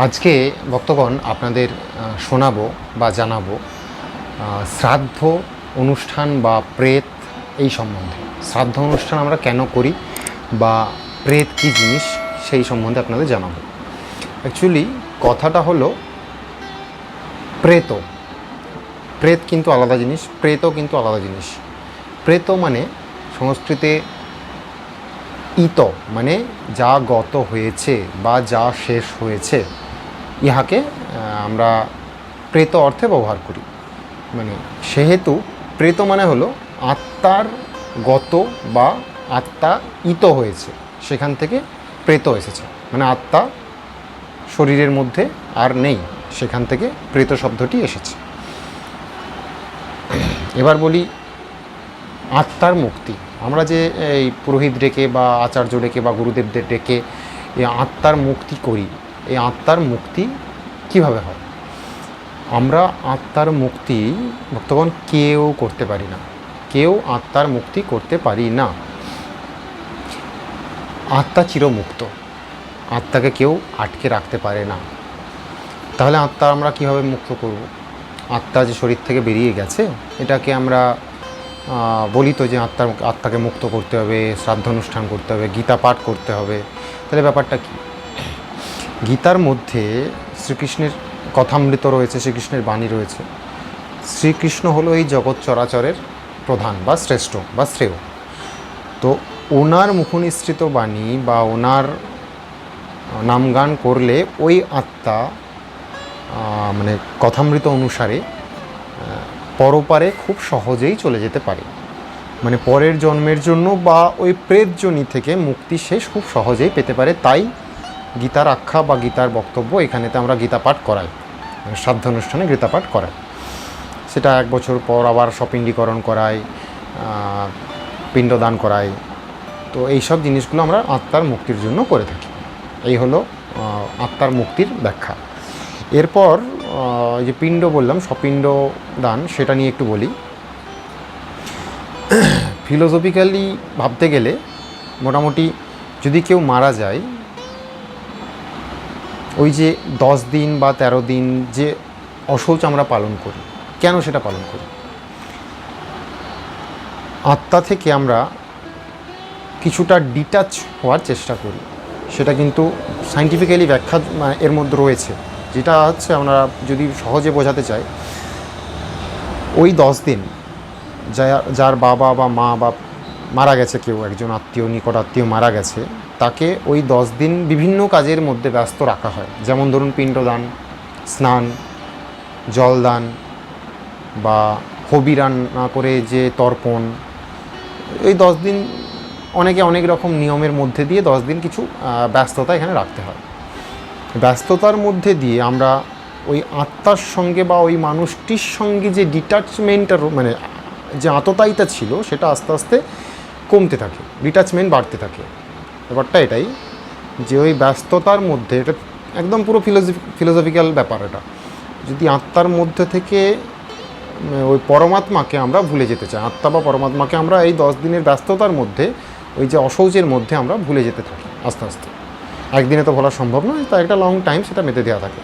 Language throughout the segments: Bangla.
আজকে ভক্তগণ আপনাদের শোনাবো বা জানাব শ্রাদ্ধ অনুষ্ঠান বা প্রেত এই সম্বন্ধে। শ্রাদ্ধ অনুষ্ঠান আমরা কেন করি বা প্রেত কী জিনিস সেই সম্বন্ধে আপনাদের জানাব। অ্যাকচুয়ালি কথাটা হলো প্রেত প্রেত কিন্তু আলাদা জিনিস, প্রেতও কিন্তু আলাদা জিনিস। প্রেত মানে সংস্কৃতে ইত মানে যা গত হয়েছে বা যা শেষ হয়েছে। ইহাকে আমরা প্রেত অর্থে ব্যবহার করি। মানে সেহেতু প্রেত মানে হলো আত্মার গত বা আত্মা ইত হয়েছে, সেখান থেকে প্রেত এসেছে। মানে আত্মা শরীরের মধ্যে আর নেই, সেখান থেকে প্রেত শব্দটি এসেছে। এবার বলি আত্মার মুক্তি। আমরা যে এই পুরোহিত ডেকে বা আচার্য ডেকে বা গুরুদেবদের ডেকে আত্মার মুক্তি করি এই আত্মার মুক্তি কীভাবে হয়? আমরা আত্মার মুক্তি ভক্তগণ কেউ করতে পারি না। কেউ আত্মার মুক্তি করতে পারি না। আত্মা চিরমুক্ত। আত্মাকে কেউ আটকে রাখতে পারে না। তাহলে আত্মা আমরা কীভাবে মুক্ত করব? আত্মা যে শরীর থেকে বেরিয়ে গেছে, এটাকে আমরা বলি তো যে আত্মার আত্মাকে মুক্ত করতে হবে, শ্রাদ্ধ অনুষ্ঠান করতে হবে, গীতা পাঠ করতে হবে। তাহলে ব্যাপারটা কি? গীতার মধ্যে শ্রীকৃষ্ণের কথামৃত রয়েছে, শ্রীকৃষ্ণের বাণী রয়েছে। শ্রীকৃষ্ণ হলো এই জগৎ চরাচরের প্রধান বা শ্রেষ্ঠ বা শ্রেয়। তো ওনার মুখনিসৃত বাণী বা ওনার নামগান করলে ওই আত্মা মানে কথামৃত অনুসারে পরপারে খুব সহজেই চলে যেতে পারে। মানে পরের জন্মের জন্য বা ওই প্রেতজনী থেকে মুক্তি শেষ খুব সহজেই পেতে পারে, তাই গীতার আখ্যা বা গীতার বক্তব্য, এখানেতে আমরা গীতা পাঠ করাই মানে শ্রাদ্ধ অনুষ্ঠানে গীতা পাঠ করাই। সেটা এক বছর পর আবার সপিণ্ডীকরণ করাই পিণ্ডদান করাই। তো এইসব জিনিসগুলো আমরা আত্মার মুক্তির জন্য করে থাকি। এই হলো আত্মার মুক্তির ব্যাখ্যা। এরপর যে পিণ্ড বললাম সপিণ্ড দান সেটা নিয়ে একটু বলি। ফিলোসফিক্যালি ভাবতে গেলে, মোটামুটি যদি কেউ মারা যায় ওই যে দশ দিন বা তেরো দিন যে অশৌচ আমরা পালন করি, কেন সেটা পালন করি? আত্মা থেকে আমরা কিছুটা ডিটাচ হওয়ার চেষ্টা করি, সেটা কিন্তু সাইন্টিফিক্যালি ব্যাখ্যা মানে এর মধ্যে রয়েছে, যেটা হচ্ছে আমরা যদি সহজে বোঝাতে চাই, ওই দশ দিন যার বাবা বা মা বা মারা গেছে কেউ, একজন আত্মীয়, নিকট আত্মীয় মারা গেছে, তাকে ওই দশ দিন বিভিন্ন কাজের মধ্যে ব্যস্ত রাখা হয়। যেমন ধরুন পিণ্ডদান, স্নান, জলদান বা হবি রান্না করে যে তর্পণ। এই দশ দিন অনেকে অনেক রকম নিয়মের মধ্যে দিয়ে দশ দিন কিছু ব্যস্ততা এখানে রাখতে হয়। ব্যস্ততার মধ্যে দিয়ে আমরা ওই আত্মার সঙ্গে বা ওই মানুষটির সঙ্গে যে ডিটাচমেন্টটা মানে যে আততায়িতা ছিল, সেটা আস্তে আস্তে কমতে থাকে ডিটাচমেন্ট বাড়তে থাকে। ব্যাপারটা এটাই যে ওই ব্যস্ততার মধ্যে, এটা একদম পুরো ফিলোসফি ফিলোসফিক্যাল ব্যাপার এটা। যদি আত্মার মধ্যে থেকে ওই পরমাত্মাকে আমরা ভুলে যেতে চাই, আত্মা বা পরমাত্মাকে আমরা এই দশ দিনের ব্যস্ততার মধ্যে, ওই যে অসৌচের মধ্যে আমরা ভুলে যেতে থাকি, আস্তে আস্তে। একদিনে তো ভোলা সম্ভব নয় তা একটা লং টাইম সেটা মেতে দেওয়া থাকে।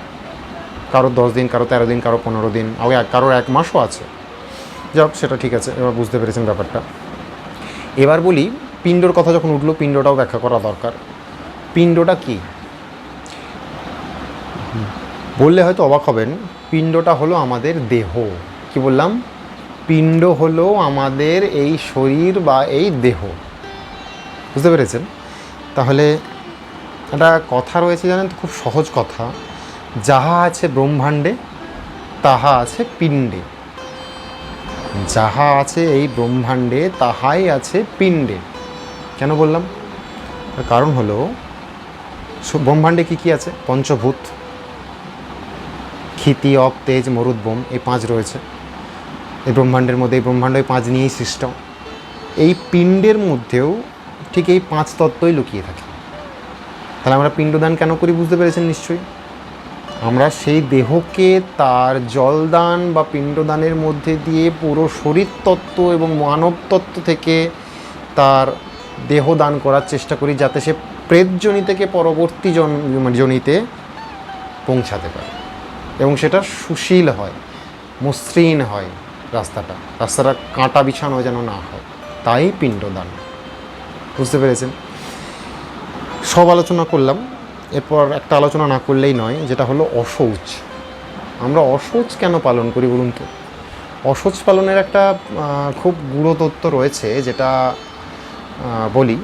কারও দশ দিন কারও তেরো দিন কারও পনেরো দিন এক- কারোর এক মাসও আছে। যাক, সেটা ঠিক আছে, এবার বুঝতে পেরেছেন ব্যাপারটা। এবার বলি, পিণ্ডর কথা যখন উঠল, পিণ্ডটাও ব্যাখ্যা করা দরকার। পিণ্ডটা কি? বললে হয়তো অবাক হবেন, পিণ্ডটা হলো আমাদের দেহ। কি বললাম? পিণ্ড হলো আমাদের এই শরীর বা এই দেহ। বুঝতে পেরেছেন? তাহলে একটা কথা রয়েছে জানেন তো, খুব সহজ কথা। যাহা আছে ব্রহ্মাণ্ডে, তাহা আছে পিণ্ডে। যাহা আছে এই ব্রহ্মাণ্ডে, তাহাই আছে পিণ্ডে। কেন বললাম? তার কারণ হলো ব্রহ্মাণ্ডে কী কী আছে? পঞ্চভূত, ক্ষিতি অপ তেজ মরুদ্বোম এই পাঁচ রয়েছে। এই ব্রহ্মাণ্ডের মধ্যে, এই ব্রহ্মাণ্ড পাঁচ নিয়েই সৃষ্ট। এই পিণ্ডের মধ্যেও ঠিক এই পাঁচ তত্ত্বই লুকিয়ে থাকে। তাহলে আমরা পিণ্ডদান কেন করি বুঝতে পেরেছেন নিশ্চয়ই? আমরা সেই দেহকে তার জলদান বা পিণ্ডদানের মধ্যে দিয়ে পুরো শরীর তত্ত্ব এবং মানব তত্ত্ব থেকে তার দেহ দান করার চেষ্টা করি যাতে সে প্রেতজনি থেকে পরবর্তী জন মানে জনিতে পৌঁছাতে পারে। এবং সেটা সুশীল হয়, মসৃণ হয় রাস্তাটা। রাস্তাটা কাঁটা বিছানো যেন না হয়, তাই পিণ্ডদান। বুঝতে পেরেছেন? সব আলোচনা করলাম। এরপর একটা আলোচনা না করলেই নয়, যেটা হলো অশৌচ আমরা অশৌচ কেন পালন করি বলুন তো? অশৌচ পালনের একটা খুব গূঢ় তত্ত্ব রয়েছে, যেটা বলি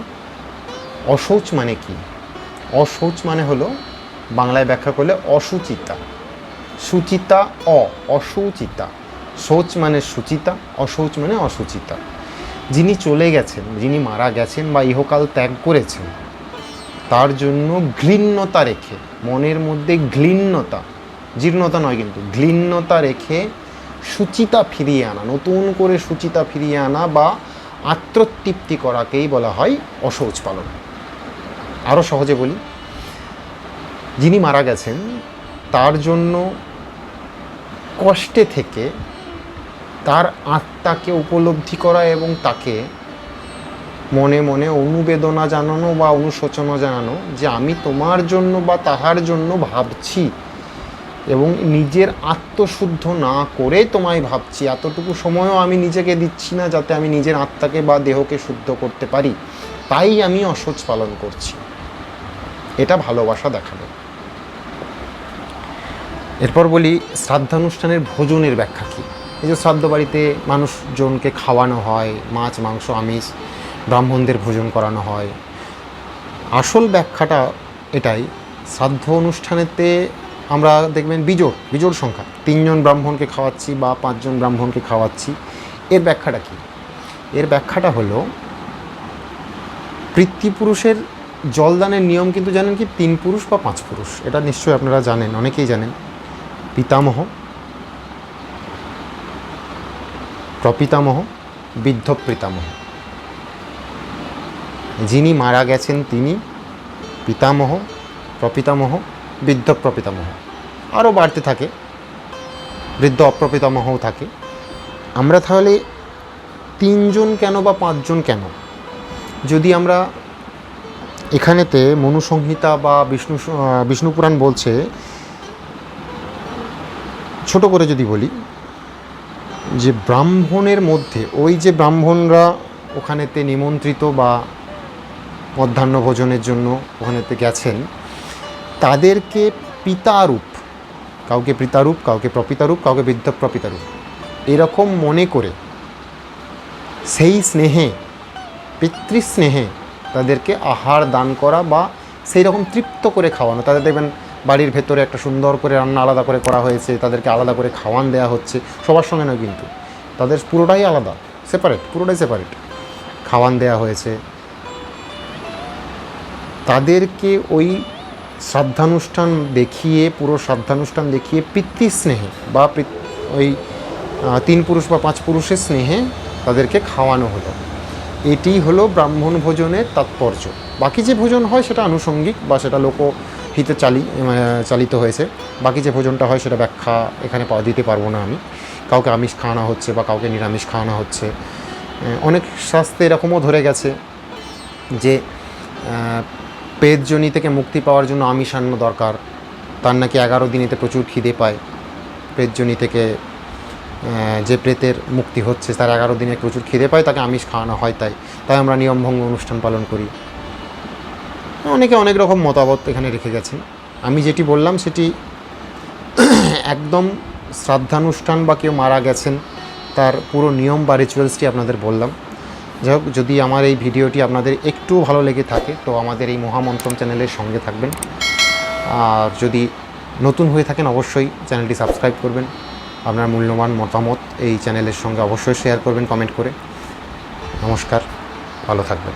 অশৌচ মানে কি? অশৌচ মানে হলো, বাংলায় ব্যাখ্যা করলে অসুচিতা। সুচিতা অ, অসুচিতা। শৌচ মানে সুচিতা অশৌচ মানে অসুচিতা। যিনি চলে গেছেন, যিনি মারা গেছেন বা ইহকাল ত্যাগ করেছেন তার জন্য ঘৃণ্যতা রেখে, মনের মধ্যে ঘৃণ্যতা, জীর্ণতা নয় কিন্তু, ঘৃণ্যতা রেখে সুচিতা ফিরিয়ে আনা, নতুন করে সুচিতা ফিরিয়ে আনা বা আত্মতৃপ্তি করাকেই বলা হয় অশৌচ পালন। আরও সহজে বলি, যিনি মারা গেছেন, তার জন্য কষ্টে থেকে তার আত্মাকে উপলব্ধি করা এবং তাকে মনে মনে অনুবেদনা জানানো বা অনুশোচনা জানানো যে আমি তোমার জন্য বা তাহার জন্য ভাবছি এবং নিজের আত্মশুদ্ধ না করে তোমায় ভাবছি। এতটুকু সময়ও আমি নিজেকে দিচ্ছি না যাতে আমি নিজের আত্মাকে বা দেহকে শুদ্ধ করতে পারি। তাই আমি অসহ্য পালন করছি। এটা ভালোবাসা দেখাবে। এরপর বলি, শ্রাদ্ধানুষ্ঠানের ভোজনের ব্যাখ্যা কী? এই যে শ্রাদ্ধ বাড়িতে মানুষজনকে খাওয়ানো হয়, মাছ, মাংস, আমিষ, ব্রাহ্মণদের ভোজন করানো হয়। আসল ব্যাখ্যাটা এটাই, শ্রাদ্ধ অনুষ্ঠানেতে আমরা দেখবেন বিজোড় বিজোড় সংখ্যা। তিনজন ব্রাহ্মণকে খাওয়াচ্ছি বা পাঁচজন ব্রাহ্মণকে খাওয়াচ্ছি। এর ব্যাখ্যাটা কী? এর ব্যাখ্যাটা হলো, পিতৃপুরুষের জলদানের নিয়ম কিন্তু জানেন কি, তিন পুরুষ বা পাঁচ পুরুষ? এটা নিশ্চয়ই আপনারা জানেন, অনেকেই জানেন। পিতামহ প্রপিতামহ বৃদ্ধ পিতামহ যিনি মারা গেছেন তিনি পিতামহ প্রপিতামহ বৃদ্ধ প্রপিতামহ আরও বাড়তে থাকে বৃদ্ধ অপ্রপিতামহও থাকে। আমরা তাহলে তিনজন কেন বা পাঁচজন কেন? যদি আমরা এখানেতে মনুসংহিতা বা বিষ্ণু আহ, বিষ্ণু পুরাণ বলছে ছোট করে যদি বলি যে ব্রাহ্মণের মধ্যে, ওই যে ব্রাহ্মণরা ওখানেতে নিমন্ত্রিত বা মধ্যাহ্ন ভোজনের জন্য ওখানেতে গেছেন, তাদেরকে পিতারূপ, কাউকে পিতারূপ, কাউকে প্রপিতারূপ, কাউকে বৃদ্ধ প্রপিতারূপ, এরকম মনে করে সেই স্নেহে, পিতৃস্নেহে তাদেরকে আহার দান করা বা সেই রকম তৃপ্ত করে খাওয়ানো। তাদের দেখবেন বাড়ির ভেতরে একটা সুন্দর করে রান্না আলাদা করে করা হয়েছে, তাদেরকে আলাদা করে খাওয়ান দেওয়া হচ্ছে, সবার সঙ্গে নয় কিন্তু। তাদের পুরোটাই আলাদা সেপারেট পুরোটাই সেপারেট খাওয়ান দেওয়া হয়েছে। তাদেরকে ওই শ্রাদ্ধানুষ্ঠান দেখিয়ে, পুরো শ্রাদ্ধানুষ্ঠান দেখিয়ে পিতৃস্নেহে বা ওই তিন পুরুষ বা পাঁচ পুরুষের স্নেহে তাদেরকে খাওয়ানো হলো। এটি হলো ব্রাহ্মণ ভোজনের তাৎপর্য। বাকি যে ভোজন হয় সেটা আনুষঙ্গিক বা সেটা লোকহিতে চালি মানে চালিত হয়েছে। বাকি যে ভোজনটা হয় সেটা ব্যাখ্যা এখানে পাওয়া দিতে পারব না আমি। কাউকে আমিষ খাওয়ানো হচ্ছে বা কাউকে নিরামিষ খাওয়ানো হচ্ছে। অনেক শাস্ত্রে এরকমও ধরে গেছে যে পেটজনি থেকে মুক্তি পাওয়ার জন্য আমিষ আমিষান্ন দরকার। তার নাকি এগারো দিনেতে প্রচুর খিদে পায়। পেটজনি থেকে যে প্রেতের মুক্তি হচ্ছে, তার এগারো দিনে প্রচুর খিদে পায়, তাকে আমিষ খাওয়ানো হয় তাই। তাই আমরা নিয়মভঙ্গ অনুষ্ঠান পালন করি। অনেকে অনেক রকম মতামত এখানে রেখে গেছেন। আমি যেটি বললাম সেটি একদম শ্রাদ্ধানুষ্ঠান বা কেউ মারা গেছেন, তার পুরো নিয়ম বা রিচুয়ালসটি আপনাদের বললাম। যাই হোক, যদি আমার এই ভিডিওটি আপনাদের একটু ভালো লেগে থাকে, তো আমাদের এই মহামন্ত্রম চ্যানেলের সঙ্গে থাকবেন। আর যদি নতুন হয়ে থাকেন, অবশ্যই চ্যানেলটি সাবস্ক্রাইব করবেন। আপনার মূল্যবান মতামত এই চ্যানেলের সঙ্গে অবশ্যই শেয়ার করবেন কমেন্ট করে। নমস্কার, ভালো থাকবেন।